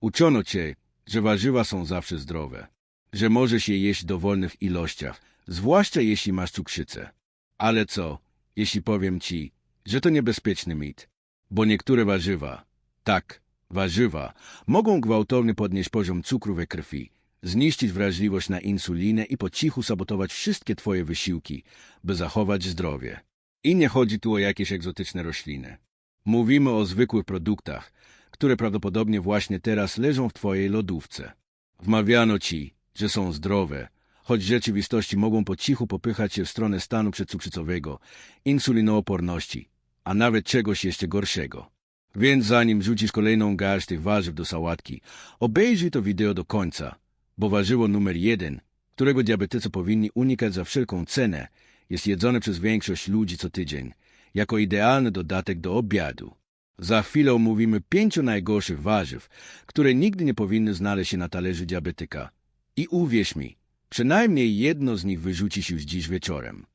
Uczono cię, że warzywa są zawsze zdrowe, że możesz je jeść w dowolnych ilościach, zwłaszcza jeśli masz cukrzycę. Ale co, jeśli powiem ci, że to niebezpieczny mit, bo niektóre warzywa, tak, warzywa, mogą gwałtownie podnieść poziom cukru we krwi, zniszczyć wrażliwość na insulinę i po cichu sabotować wszystkie twoje wysiłki, by zachować zdrowie. I nie chodzi tu o jakieś egzotyczne rośliny. Mówimy o zwykłych produktach, które prawdopodobnie właśnie teraz leżą w twojej lodówce. Wmawiano ci, że są zdrowe, choć w rzeczywistości mogą po cichu popychać się w stronę stanu przedcukrzycowego, insulinooporności, a nawet czegoś jeszcze gorszego. Więc zanim rzucisz kolejną garść tych warzyw do sałatki, obejrzyj to wideo do końca, bo warzywo numer jeden, którego diabetycy powinni unikać za wszelką cenę, jest jedzone przez większość ludzi co tydzień, jako idealny dodatek do obiadu. Za chwilę omówimy pięciu najgorszych warzyw, które nigdy nie powinny znaleźć się na talerzu diabetyka. I uwierz mi, przynajmniej jedno z nich wyrzuci się już dziś wieczorem.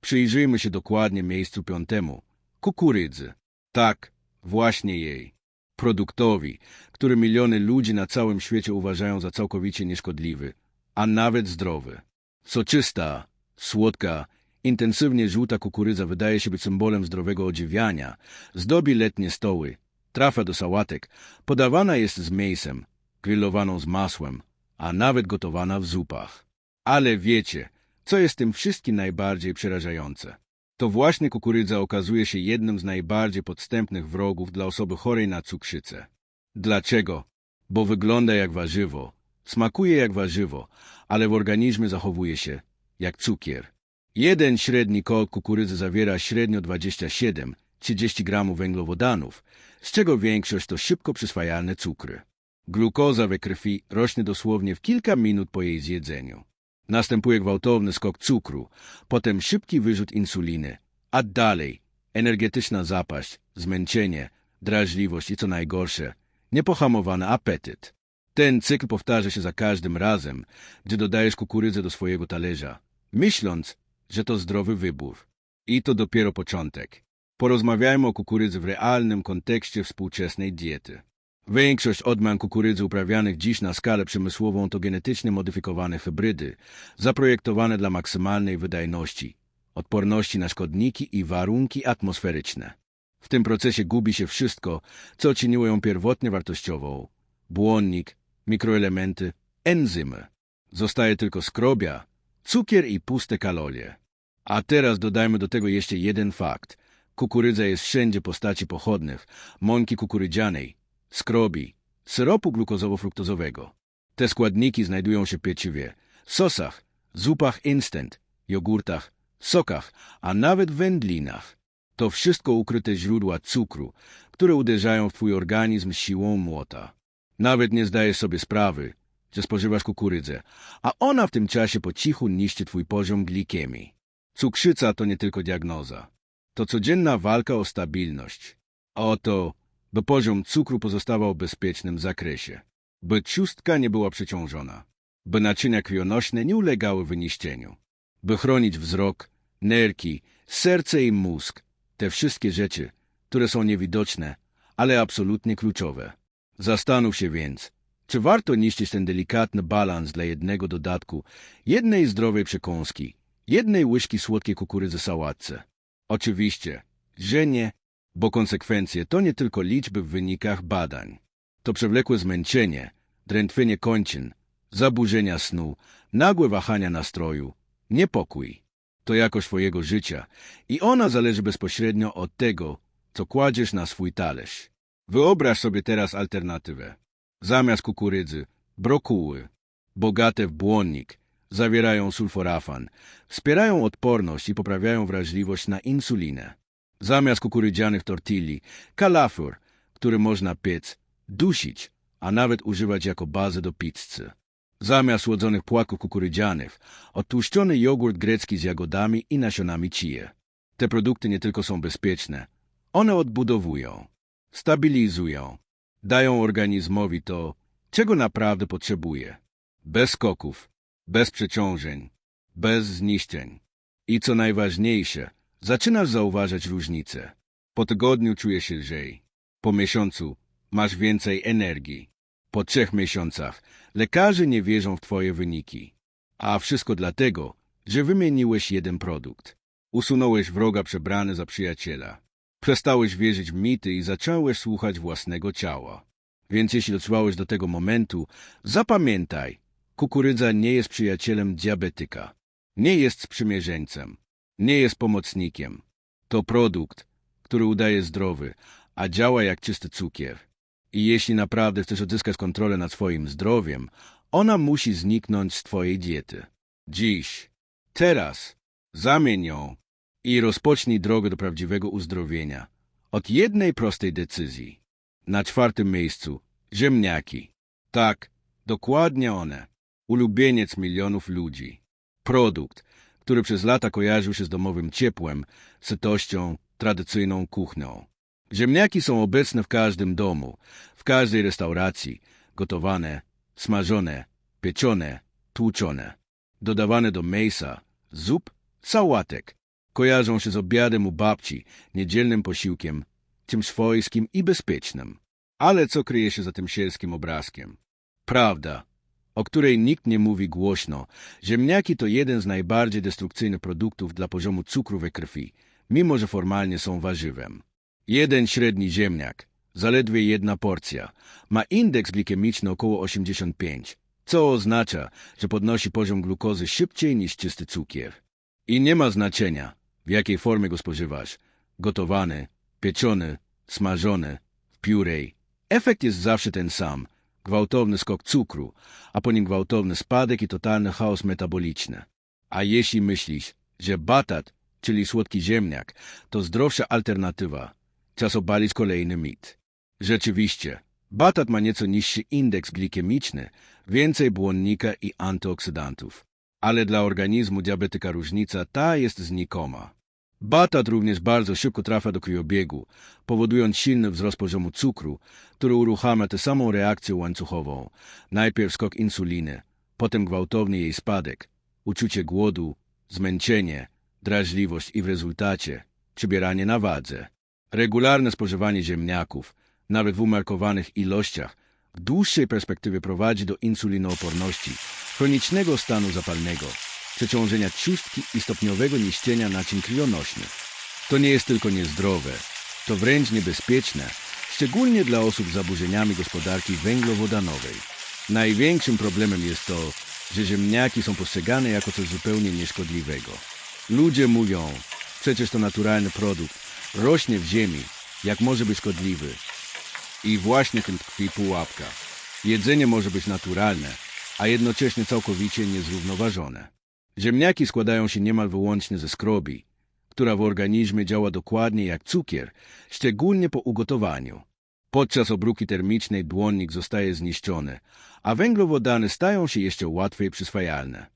Przyjrzyjmy się dokładnie miejscu piątemu. Kukurydzy. Tak, właśnie jej. Produktowi, który miliony ludzi na całym świecie uważają za całkowicie nieszkodliwy, a nawet zdrowy. Soczysta, słodka, intensywnie żółta kukurydza wydaje się być symbolem zdrowego odżywiania, zdobi letnie stoły, trafia do sałatek, podawana jest z mięsem, grillowaną z masłem, a nawet gotowana w zupach. Ale wiecie, co jest tym wszystkim najbardziej przerażające? To właśnie kukurydza okazuje się jednym z najbardziej podstępnych wrogów dla osoby chorej na cukrzycę. Dlaczego? Bo wygląda jak warzywo, smakuje jak warzywo, ale w organizmie zachowuje się jak cukier. Jeden średni kol kukurydzy zawiera średnio 27-30 gramów węglowodanów, z czego większość to szybko przyswajalne cukry. Glukoza we krwi rośnie dosłownie w kilka minut po jej zjedzeniu. Następuje gwałtowny skok cukru, potem szybki wyrzut insuliny, a dalej energetyczna zapaść, zmęczenie, drażliwość i co najgorsze, niepohamowany apetyt. Ten cykl powtarza się za każdym razem, gdy dodajesz kukurydzę do swojego talerza, myśląc, że to zdrowy wybór. I to dopiero początek. Porozmawiajmy o kukurydzy w realnym kontekście współczesnej diety. Większość odmian kukurydzy uprawianych dziś na skalę przemysłową to genetycznie modyfikowane hybrydy, zaprojektowane dla maksymalnej wydajności, odporności na szkodniki i warunki atmosferyczne. W tym procesie gubi się wszystko, co czyniło ją pierwotnie wartościową. Błonnik, mikroelementy, enzymy. Zostaje tylko skrobia, cukier i puste kalorie. A teraz dodajmy do tego jeszcze jeden fakt. Kukurydza jest wszędzie postaci pochodnych, mąki kukurydzianej, skrobi, syropu glukozowo-fruktozowego. Te składniki znajdują się w pieczywie, sosach, zupach instant, jogurtach, sokach, a nawet wędlinach. To wszystko ukryte źródła cukru, które uderzają w twój organizm siłą młota. Nawet nie zdajesz sobie sprawy, że spożywasz kukurydzę, a ona w tym czasie po cichu niszczy twój poziom glikemii. Cukrzyca to nie tylko diagnoza. To codzienna walka o stabilność. O to, by poziom cukru pozostawał w bezpiecznym zakresie. By ciustka nie była przeciążona. By naczynia krwionośne nie ulegały wyniszczeniu. By chronić wzrok, nerki, serce i mózg. Te wszystkie rzeczy, które są niewidoczne, ale absolutnie kluczowe. Zastanów się więc, czy warto niszczyć ten delikatny balans dla jednego dodatku, jednej zdrowej przekąski, jednej łyżki słodkiej kukurydzy sałatce? Oczywiście, że nie, bo konsekwencje to nie tylko liczby w wynikach badań. To przewlekłe zmęczenie, drętwienie kończyn, zaburzenia snu, nagłe wahania nastroju, niepokój. To jakość twojego życia i ona zależy bezpośrednio od tego, co kładziesz na swój talerz. Wyobraź sobie teraz alternatywę. Zamiast kukurydzy, brokuły, bogate w błonnik, zawierają sulforafan, wspierają odporność i poprawiają wrażliwość na insulinę. Zamiast kukurydzianych tortilli, kalafur, który można piec, dusić, a nawet używać jako bazę do pizzy. Zamiast słodzonych płaków kukurydzianych, odtłuszczony jogurt grecki z jagodami i nasionami chie. Te produkty nie tylko są bezpieczne, one odbudowują, stabilizują, dają organizmowi to, czego naprawdę potrzebuje. Bez skoków, bez przeciążeń, bez zniszczeń. I co najważniejsze, zaczynasz zauważać różnice. Po tygodniu czujesz się lżej. Po miesiącu masz więcej energii. Po trzech miesiącach lekarze nie wierzą w twoje wyniki. A wszystko dlatego, że wymieniłeś jeden produkt. Usunąłeś wroga przebrany za przyjaciela. Przestałeś wierzyć w mity i zacząłeś słuchać własnego ciała. Więc jeśli dotrwałeś do tego momentu, zapamiętaj, kukurydza nie jest przyjacielem diabetyka. Nie jest sprzymierzeńcem. Nie jest pomocnikiem. To produkt, który udaje zdrowy, a działa jak czysty cukier. I jeśli naprawdę chcesz odzyskać kontrolę nad swoim zdrowiem, ona musi zniknąć z twojej diety. Dziś, teraz, zamień ją i rozpocznij drogę do prawdziwego uzdrowienia. Od jednej prostej decyzji. Na czwartym miejscu ziemniaki. Tak, dokładnie one. Ulubieniec milionów ludzi. Produkt, który przez lata kojarzył się z domowym ciepłem, sytością, tradycyjną kuchnią. Ziemniaki są obecne w każdym domu, w każdej restauracji, gotowane, smażone, pieczone, tłuczone, dodawane do mięsa, zup, sałatek. Kojarzą się z obiadem u babci, niedzielnym posiłkiem, tym swojskim i bezpiecznym. Ale co kryje się za tym sielskim obrazkiem? Prawda, o której nikt nie mówi głośno. Ziemniaki to jeden z najbardziej destrukcyjnych produktów dla poziomu cukru we krwi, mimo że formalnie są warzywem. Jeden średni ziemniak, zaledwie jedna porcja, ma indeks glikemiczny około 85, co oznacza, że podnosi poziom glukozy szybciej niż czysty cukier. I nie ma znaczenia, w jakiej formie go spożywasz. Gotowany, pieczony, smażony, w piórej. Efekt jest zawsze ten sam. Gwałtowny skok cukru, a po nim gwałtowny spadek i totalny chaos metaboliczny. A jeśli myślisz, że batat, czyli słodki ziemniak, to zdrowsza alternatywa, czas obalić kolejny mit. Rzeczywiście, batat ma nieco niższy indeks glikemiczny, więcej błonnika i antyoksydantów. Ale dla organizmu diabetyka różnica ta jest znikoma. Batat również bardzo szybko trafia do krwiobiegu, powodując silny wzrost poziomu cukru, który uruchamia tę samą reakcję łańcuchową. Najpierw skok insuliny, potem gwałtowny jej spadek, uczucie głodu, zmęczenie, drażliwość i w rezultacie przybieranie na wadze. Regularne spożywanie ziemniaków, nawet w umiarkowanych ilościach, w dłuższej perspektywie prowadzi do insulinooporności, chronicznego stanu zapalnego, przeciążenia trzustki i stopniowego niszczenia naczyń krwionośnych. To nie jest tylko niezdrowe, to wręcz niebezpieczne, szczególnie dla osób z zaburzeniami gospodarki węglowodanowej. Największym problemem jest to, że ziemniaki są postrzegane jako coś zupełnie nieszkodliwego. Ludzie mówią, przecież to naturalny produkt, rośnie w ziemi, jak może być szkodliwy. I właśnie tym tkwi pułapka. Jedzenie może być naturalne, a jednocześnie całkowicie niezrównoważone. Ziemniaki składają się niemal wyłącznie ze skrobi, która w organizmie działa dokładnie jak cukier, szczególnie po ugotowaniu. Podczas obróbki termicznej błonnik zostaje zniszczony, a węglowodany stają się jeszcze łatwiej przyswajalne.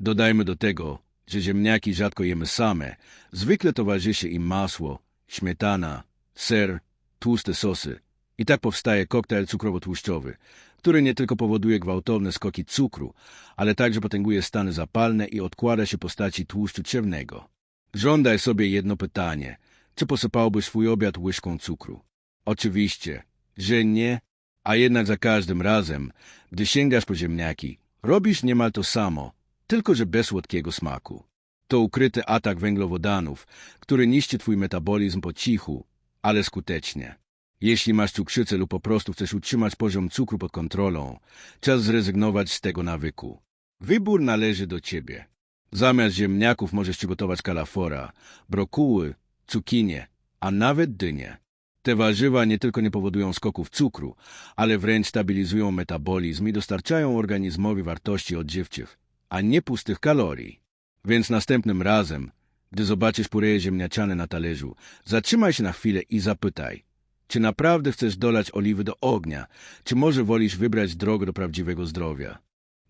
Dodajmy do tego, że ziemniaki rzadko jemy same, zwykle towarzyszy im masło, śmietana, ser, tłuste sosy. I tak powstaje koktajl cukrowo-tłuszczowy, który nie tylko powoduje gwałtowne skoki cukru, ale także potęguje stany zapalne i odkłada się postaci tłuszczu ciewnego. Żądaj sobie jedno pytanie. Czy posypałbyś swój obiad łyżką cukru? Oczywiście, że nie, a jednak za każdym razem, gdy sięgasz po ziemniaki, robisz niemal to samo, tylko że bez słodkiego smaku. To ukryty atak węglowodanów, który niszczy twój metabolizm po cichu, ale skutecznie. Jeśli masz cukrzycę lub po prostu chcesz utrzymać poziom cukru pod kontrolą, czas zrezygnować z tego nawyku. Wybór należy do ciebie. Zamiast ziemniaków możesz przygotować kalafora, brokuły, cukinie, a nawet dynie. Te warzywa nie tylko nie powodują skoków cukru, ale wręcz stabilizują metabolizm i dostarczają organizmowi wartości odżywczych, a nie pustych kalorii. Więc następnym razem, gdy zobaczysz pureje ziemniaczane na talerzu, zatrzymaj się na chwilę i zapytaj, czy naprawdę chcesz dolać oliwy do ognia, czy może wolisz wybrać drogę do prawdziwego zdrowia.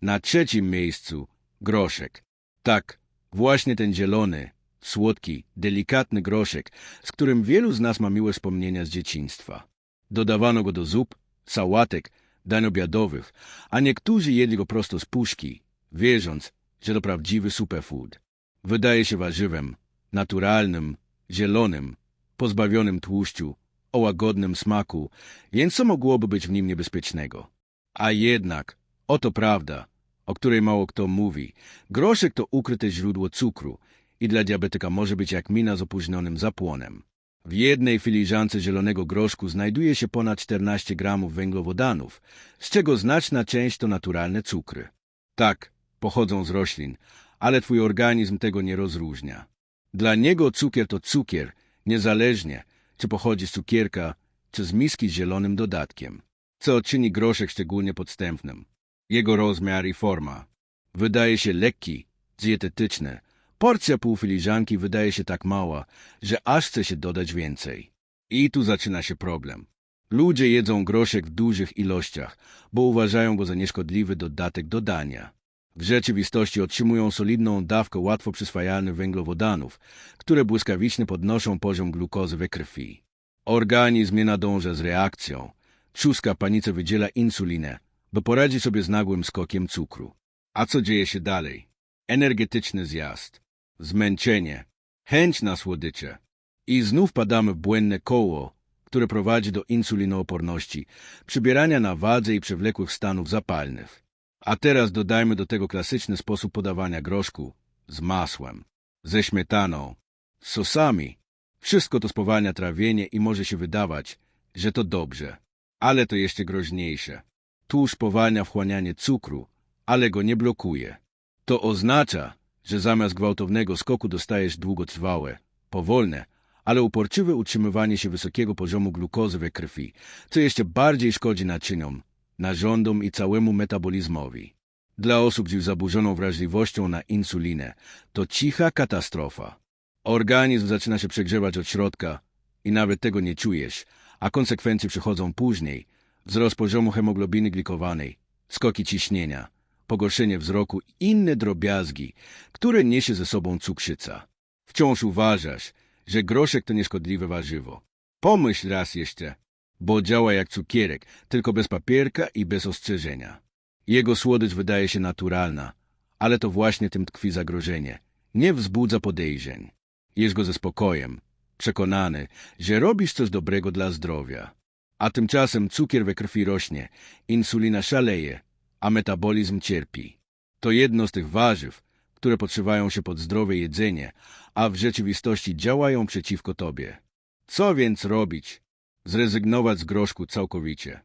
Na trzecim miejscu groszek. Tak, właśnie ten zielony, słodki, delikatny groszek, z którym wielu z nas ma miłe wspomnienia z dzieciństwa. Dodawano go do zup, sałatek, dań obiadowych, a niektórzy jedli go prosto z puszki, wierząc, że to prawdziwy superfood. Wydaje się warzywem, naturalnym, zielonym, pozbawionym tłuszczu, o łagodnym smaku, więc co mogłoby być w nim niebezpiecznego? A jednak, oto prawda, o której mało kto mówi. Groszek to ukryte źródło cukru i dla diabetyka może być jak mina z opóźnionym zapłonem. W jednej filiżance zielonego groszku znajduje się ponad 14 gramów węglowodanów, z czego znaczna część to naturalne cukry. Tak, pochodzą z roślin, ale twój organizm tego nie rozróżnia. Dla niego cukier to cukier, niezależnie, czy pochodzi z cukierka, czy z miski z zielonym dodatkiem, co czyni groszek szczególnie podstępnym. Jego rozmiar i forma. Wydaje się lekki, dietetyczny. Porcja pół filiżanki wydaje się tak mała, że aż chce się dodać więcej. I tu zaczyna się problem. Ludzie jedzą groszek w dużych ilościach, bo uważają go za nieszkodliwy dodatek do dania. W rzeczywistości otrzymują solidną dawkę łatwo przyswajalnych węglowodanów, które błyskawicznie podnoszą poziom glukozy we krwi. Organizm nie nadąża z reakcją. Trzustka panice wydziela insulinę, by poradzić sobie z nagłym skokiem cukru. A co dzieje się dalej? Energetyczny zjazd, zmęczenie, chęć na słodycze. I znów padamy w błędne koło, które prowadzi do insulinooporności, przybierania na wadze i przewlekłych stanów zapalnych. A teraz dodajmy do tego klasyczny sposób podawania groszku z masłem, ze śmietaną, z sosami. Wszystko to spowalnia trawienie i może się wydawać, że to dobrze, ale to jeszcze groźniejsze. Tłuszcz spowalnia wchłanianie cukru, ale go nie blokuje. To oznacza, że zamiast gwałtownego skoku dostajesz długotrwałe, powolne, ale uporczywe utrzymywanie się wysokiego poziomu glukozy we krwi, co jeszcze bardziej szkodzi naczyniom, narządom i całemu metabolizmowi. Dla osób z zaburzoną wrażliwością na insulinę to cicha katastrofa. Organizm zaczyna się przegrzewać od środka i nawet tego nie czujesz, a konsekwencje przychodzą później. Wzrost poziomu hemoglobiny glikowanej, skoki ciśnienia, pogorszenie wzroku i inne drobiazgi, które niesie ze sobą cukrzyca. Wciąż uważasz, że groszek to nieszkodliwe warzywo. Pomyśl raz jeszcze, bo działa jak cukierek, tylko bez papierka i bez ostrzeżenia. Jego słodycz wydaje się naturalna, ale to właśnie tym tkwi zagrożenie. Nie wzbudza podejrzeń. Jesz go ze spokojem, przekonany, że robisz coś dobrego dla zdrowia. A tymczasem cukier we krwi rośnie, insulina szaleje, a metabolizm cierpi. To jedno z tych warzyw, które podszywają się pod zdrowe jedzenie, a w rzeczywistości działają przeciwko tobie. Co więc robić? Zrezygnować z groszku całkowicie.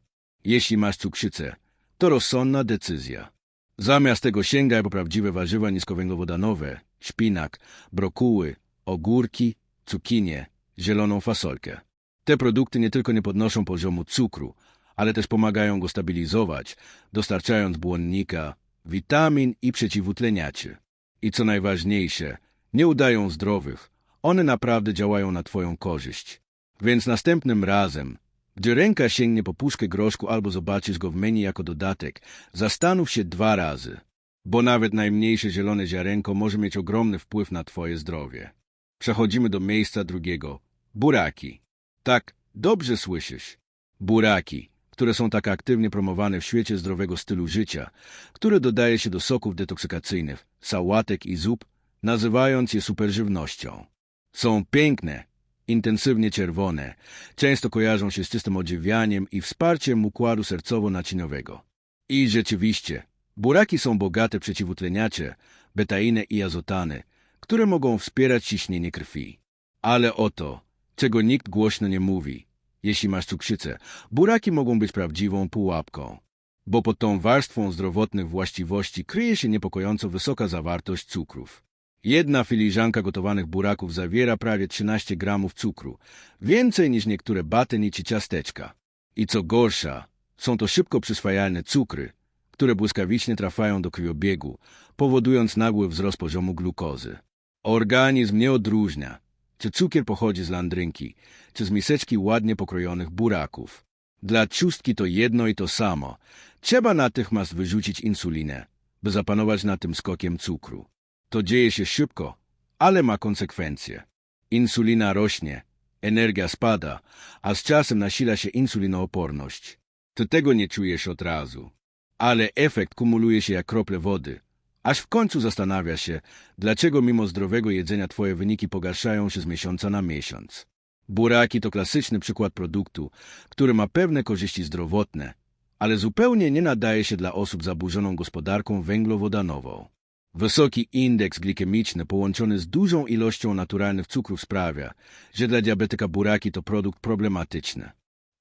Jeśli masz cukrzycę, to rozsądna decyzja. Zamiast tego sięgaj po prawdziwe warzywa niskowęglowodanowe, szpinak, brokuły, ogórki, cukinie, zieloną fasolkę. Te produkty nie tylko nie podnoszą poziomu cukru, ale też pomagają go stabilizować, dostarczając błonnika, witamin i przeciwutleniaczy. I co najważniejsze, nie udają zdrowych, one naprawdę działają na Twoją korzyść. Więc następnym razem, gdy ręka sięgnie po puszkę groszku albo zobaczysz go w menu jako dodatek, zastanów się dwa razy, bo nawet najmniejsze zielone ziarenko może mieć ogromny wpływ na Twoje zdrowie. Przechodzimy do miejsca drugiego. Buraki. Tak, dobrze słyszysz. Buraki, które są tak aktywnie promowane w świecie zdrowego stylu życia, które dodaje się do soków detoksykacyjnych, sałatek i zup, nazywając je superżywnością. Są piękne, intensywnie czerwone, często kojarzą się z czystym odżywianiem i wsparciem układu sercowo-naczyniowego. I rzeczywiście, buraki są bogate przeciwutleniacze, betainę i azotany, które mogą wspierać ciśnienie krwi. Ale oto, czego nikt głośno nie mówi. Jeśli masz cukrzycę, buraki mogą być prawdziwą pułapką, bo pod tą warstwą zdrowotnych właściwości kryje się niepokojąco wysoka zawartość cukrów. Jedna filiżanka gotowanych buraków zawiera prawie 13 gramów cukru, więcej niż niektóre batyni czy ciasteczka. I co gorsza, są to szybko przyswajalne cukry, które błyskawicznie trafiają do krwiobiegu, powodując nagły wzrost poziomu glukozy. Organizm nie odróżnia, czy cukier pochodzi z landrynki, czy z miseczki ładnie pokrojonych buraków. Dla ciustki to jedno i to samo. Trzeba natychmiast wyrzucić insulinę, by zapanować nad tym skokiem cukru. To dzieje się szybko, ale ma konsekwencje. Insulina rośnie, energia spada, a z czasem nasila się insulinooporność. Ty tego nie czujesz od razu, ale efekt kumuluje się jak krople wody, aż w końcu zastanawia się, dlaczego mimo zdrowego jedzenia twoje wyniki pogarszają się z miesiąca na miesiąc. Buraki to klasyczny przykład produktu, który ma pewne korzyści zdrowotne, ale zupełnie nie nadaje się dla osób zaburzoną gospodarką węglowodanową. Wysoki indeks glikemiczny połączony z dużą ilością naturalnych cukrów sprawia, że dla diabetyka buraki to produkt problematyczny.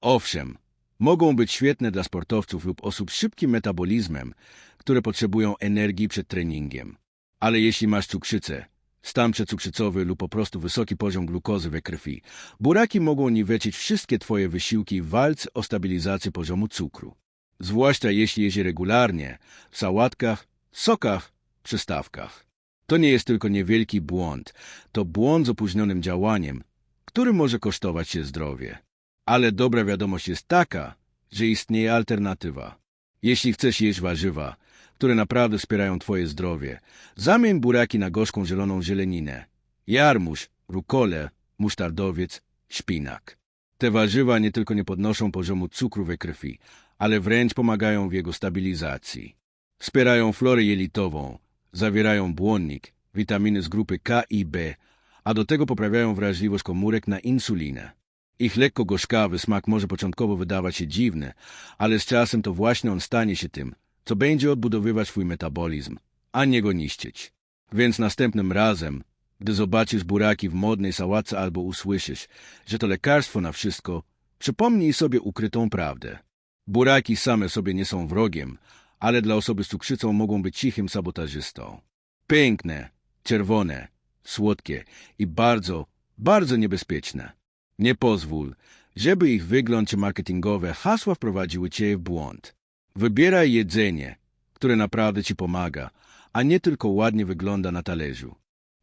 Owszem, mogą być świetne dla sportowców lub osób z szybkim metabolizmem, które potrzebują energii przed treningiem. Ale jeśli masz cukrzycę, stan przecukrzycowy lub po prostu wysoki poziom glukozy we krwi, buraki mogą niweczyć wszystkie twoje wysiłki w walce o stabilizację poziomu cukru. Zwłaszcza jeśli jeździ regularnie, w sałatkach, sokach, przystawkach. To nie jest tylko niewielki błąd, to błąd z opóźnionym działaniem, który może kosztować się zdrowie. Ale dobra wiadomość jest taka, że istnieje alternatywa. Jeśli chcesz jeść warzywa, które naprawdę wspierają twoje zdrowie, zamień buraki na gorzką zieloną zieleninę. Jarmuż, rukole, musztardowiec, szpinak. Te warzywa nie tylko nie podnoszą poziomu cukru we krwi, ale wręcz pomagają w jego stabilizacji. Wspierają florę jelitową, zawierają błonnik, witaminy z grupy K i B, a do tego poprawiają wrażliwość komórek na insulinę. Ich lekko gorzkawy smak może początkowo wydawać się dziwny, ale z czasem to właśnie on stanie się tym, co będzie odbudowywać twój metabolizm, a nie go niszczyć. Więc następnym razem, gdy zobaczysz buraki w modnej sałatce albo usłyszysz, że to lekarstwo na wszystko, przypomnij sobie ukrytą prawdę. Buraki same sobie nie są wrogiem, ale dla osoby z cukrzycą mogą być cichym sabotażystą. Piękne, czerwone, słodkie i bardzo, bardzo niebezpieczne. Nie pozwól, żeby ich wygląd czy marketingowe hasła wprowadziły cię w błąd. Wybieraj jedzenie, które naprawdę ci pomaga, a nie tylko ładnie wygląda na talerzu.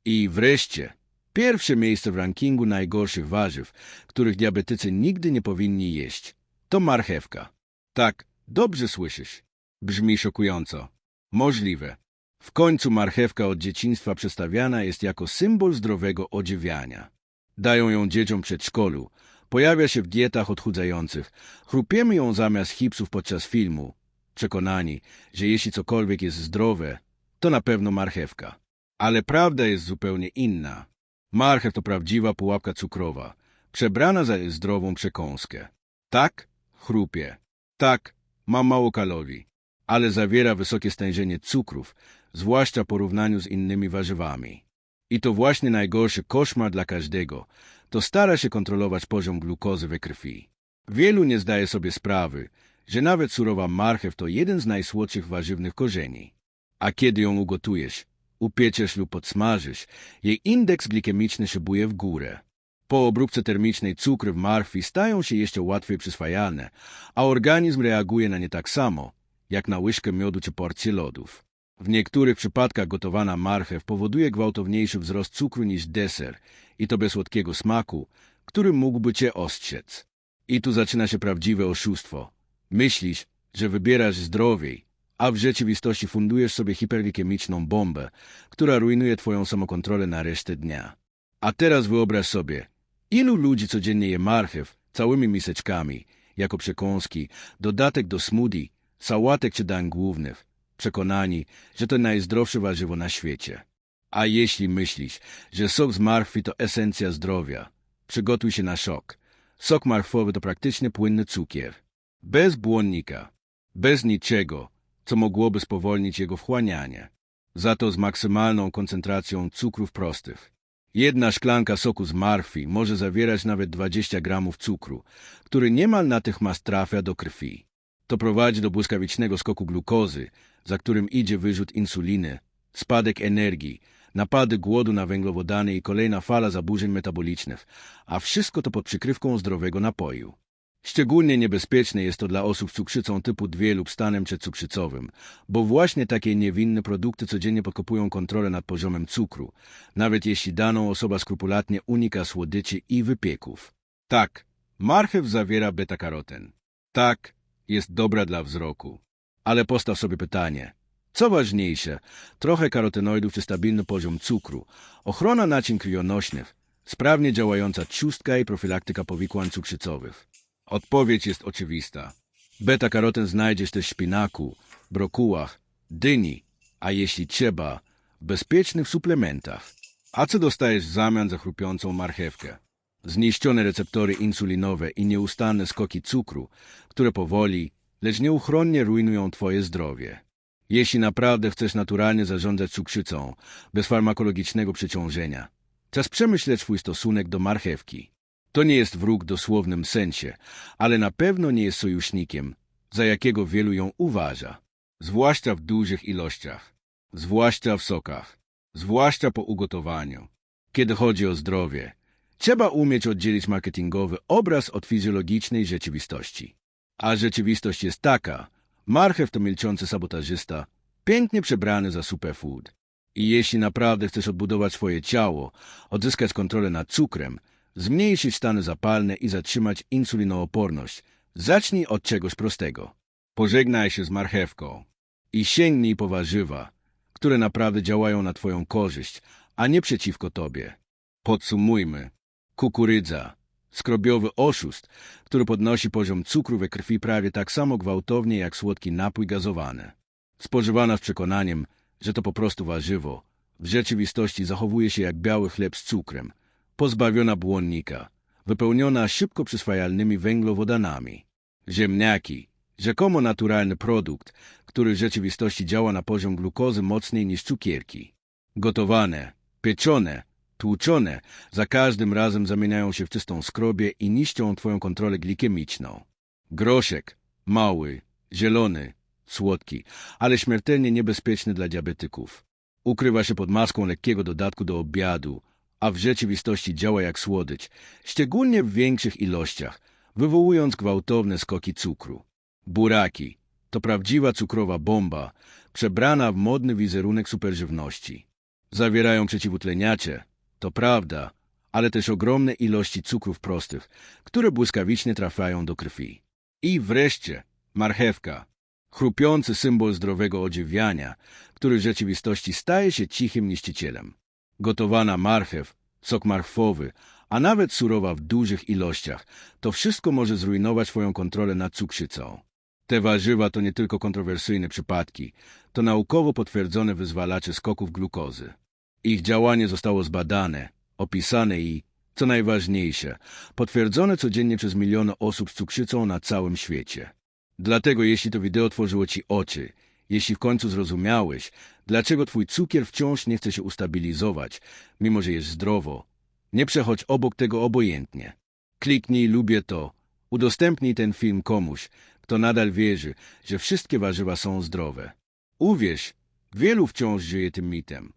I wreszcie, pierwsze miejsce w rankingu najgorszych warzyw, których diabetycy nigdy nie powinni jeść, to marchewka. Tak, dobrze słyszysz. Brzmi szokująco. Możliwe. W końcu marchewka od dzieciństwa przedstawiana jest jako symbol zdrowego odżywiania. Dają ją dzieciom przedszkolu, pojawia się w dietach odchudzających, chrupiemy ją zamiast hipsów podczas filmu, przekonani, że jeśli cokolwiek jest zdrowe, to na pewno marchewka. Ale prawda jest zupełnie inna. Marchew to prawdziwa pułapka cukrowa, przebrana za zdrową przekąskę. Tak, chrupie. Tak, ma mało kalorii, ale zawiera wysokie stężenie cukrów, zwłaszcza w porównaniu z innymi warzywami. I to właśnie najgorszy koszmar dla każdego, to stara się kontrolować poziom glukozy we krwi. Wielu nie zdaje sobie sprawy, że nawet surowa marchew to jeden z najsłodszych warzywnych korzeni. A kiedy ją ugotujesz, upieczesz lub podsmażysz, jej indeks glikemiczny szybuje w górę. Po obróbce termicznej cukry w marchwi stają się jeszcze łatwiej przyswajalne, a organizm reaguje na nie tak samo, jak na łyżkę miodu czy porcję lodów. W niektórych przypadkach gotowana marchew powoduje gwałtowniejszy wzrost cukru niż deser i to bez słodkiego smaku, który mógłby cię ostrzec. I tu zaczyna się prawdziwe oszustwo. Myślisz, że wybierasz zdrowiej, a w rzeczywistości fundujesz sobie hiperglikemiczną bombę, która rujnuje twoją samokontrolę na resztę dnia. A teraz wyobraź sobie, ilu ludzi codziennie je marchew całymi miseczkami, jako przekąski, dodatek do smoothie, sałatek czy dań głównych, przekonani, że to najzdrowsze warzywo na świecie. A jeśli myślisz, że sok z marchwi to esencja zdrowia, przygotuj się na szok. Sok marchwowy to praktycznie płynny cukier. Bez błonnika, bez niczego, co mogłoby spowolnić jego wchłanianie. Za to z maksymalną koncentracją cukrów prostych. Jedna szklanka soku z marchwi może zawierać nawet 20 gramów cukru, który niemal natychmiast trafia do krwi. To prowadzi do błyskawicznego skoku glukozy, za którym idzie wyrzut insuliny, spadek energii, napady głodu na węglowodany i kolejna fala zaburzeń metabolicznych, a wszystko to pod przykrywką zdrowego napoju. Szczególnie niebezpieczne jest to dla osób z cukrzycą typu 2 lub stanem przedcukrzycowym, bo właśnie takie niewinne produkty codziennie podkopują kontrolę nad poziomem cukru, nawet jeśli daną osoba skrupulatnie unika słodyczy i wypieków. Tak, marchew zawiera beta-karoten. Tak, jest dobra dla wzroku. Ale postaw sobie pytanie. Co ważniejsze, trochę karotenoidów czy stabilny poziom cukru, ochrona naczyń krwionośnych, sprawnie działająca trzustka i profilaktyka powikłań cukrzycowych? Odpowiedź jest oczywista. Beta-karoten znajdziesz też w szpinaku, brokułach, dyni, a jeśli trzeba, w bezpiecznych suplementach. A co dostajesz w zamian za chrupiącą marchewkę? Zniszczone receptory insulinowe i nieustanne skoki cukru, które powoli, lecz nieuchronnie rujnują twoje zdrowie. Jeśli naprawdę chcesz naturalnie zarządzać cukrzycą, bez farmakologicznego przeciążenia, czas przemyśleć swój stosunek do marchewki. To nie jest wróg w dosłownym sensie, ale na pewno nie jest sojusznikiem, za jakiego wielu ją uważa. Zwłaszcza w dużych ilościach, zwłaszcza w sokach, zwłaszcza po ugotowaniu. Kiedy chodzi o zdrowie, trzeba umieć oddzielić marketingowy obraz od fizjologicznej rzeczywistości. A rzeczywistość jest taka, marchew to milczący sabotażysta, pięknie przebrany za superfood. I jeśli naprawdę chcesz odbudować swoje ciało, odzyskać kontrolę nad cukrem, zmniejszyć stany zapalne i zatrzymać insulinooporność, zacznij od czegoś prostego. Pożegnaj się z marchewką i sięgnij po warzywa, które naprawdę działają na Twoją korzyść, a nie przeciwko Tobie. Podsumujmy. Kukurydza. Skrobiowy oszust, który podnosi poziom cukru we krwi prawie tak samo gwałtownie jak słodki napój gazowany. Spożywana z przekonaniem, że to po prostu warzywo, w rzeczywistości zachowuje się jak biały chleb z cukrem, pozbawiona błonnika, wypełniona szybko przyswajalnymi węglowodanami. Ziemniaki, rzekomo naturalny produkt, który w rzeczywistości działa na poziom glukozy mocniej niż cukierki. Gotowane, pieczone, tłuczone, za każdym razem zamieniają się w czystą skrobię i niszczą twoją kontrolę glikemiczną. Groszek, mały, zielony, słodki, ale śmiertelnie niebezpieczny dla diabetyków. Ukrywa się pod maską lekkiego dodatku do obiadu, a w rzeczywistości działa jak słodycz, szczególnie w większych ilościach, wywołując gwałtowne skoki cukru. Buraki to prawdziwa cukrowa bomba, przebrana w modny wizerunek superżywności. Zawierają przeciwutleniacze, to prawda, ale też ogromne ilości cukrów prostych, które błyskawicznie trafiają do krwi. I wreszcie marchewka, chrupiący symbol zdrowego odżywiania, który w rzeczywistości staje się cichym niszczycielem. Gotowana marchew, sok marchwowy, a nawet surowa w dużych ilościach, to wszystko może zrujnować Twoją kontrolę nad cukrzycą. Te warzywa to nie tylko kontrowersyjne przypadki, to naukowo potwierdzone wyzwalacze skoków glukozy. Ich działanie zostało zbadane, opisane i, co najważniejsze, potwierdzone codziennie przez miliony osób z cukrzycą na całym świecie. Dlatego jeśli to wideo otworzyło Ci oczy, jeśli w końcu zrozumiałeś, dlaczego Twój cukier wciąż nie chce się ustabilizować, mimo że jest zdrowo, nie przechodź obok tego obojętnie. Kliknij lubię to, udostępnij ten film komuś, kto nadal wierzy, że wszystkie warzywa są zdrowe. Uwierz, wielu wciąż żyje tym mitem.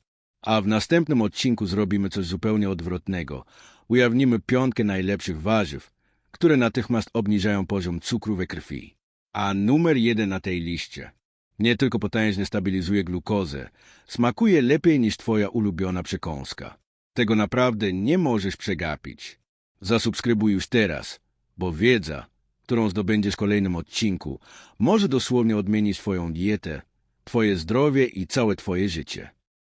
A w następnym odcinku zrobimy coś zupełnie odwrotnego. Ujawnimy piątkę najlepszych warzyw, które natychmiast obniżają poziom cukru we krwi. A numer jeden na tej liście nie tylko potężnie stabilizuje glukozę, smakuje lepiej niż twoja ulubiona przekąska. Tego naprawdę nie możesz przegapić. Zasubskrybuj już teraz, bo wiedza, którą zdobędziesz w kolejnym odcinku, może dosłownie odmienić twoją dietę, twoje zdrowie i całe twoje życie.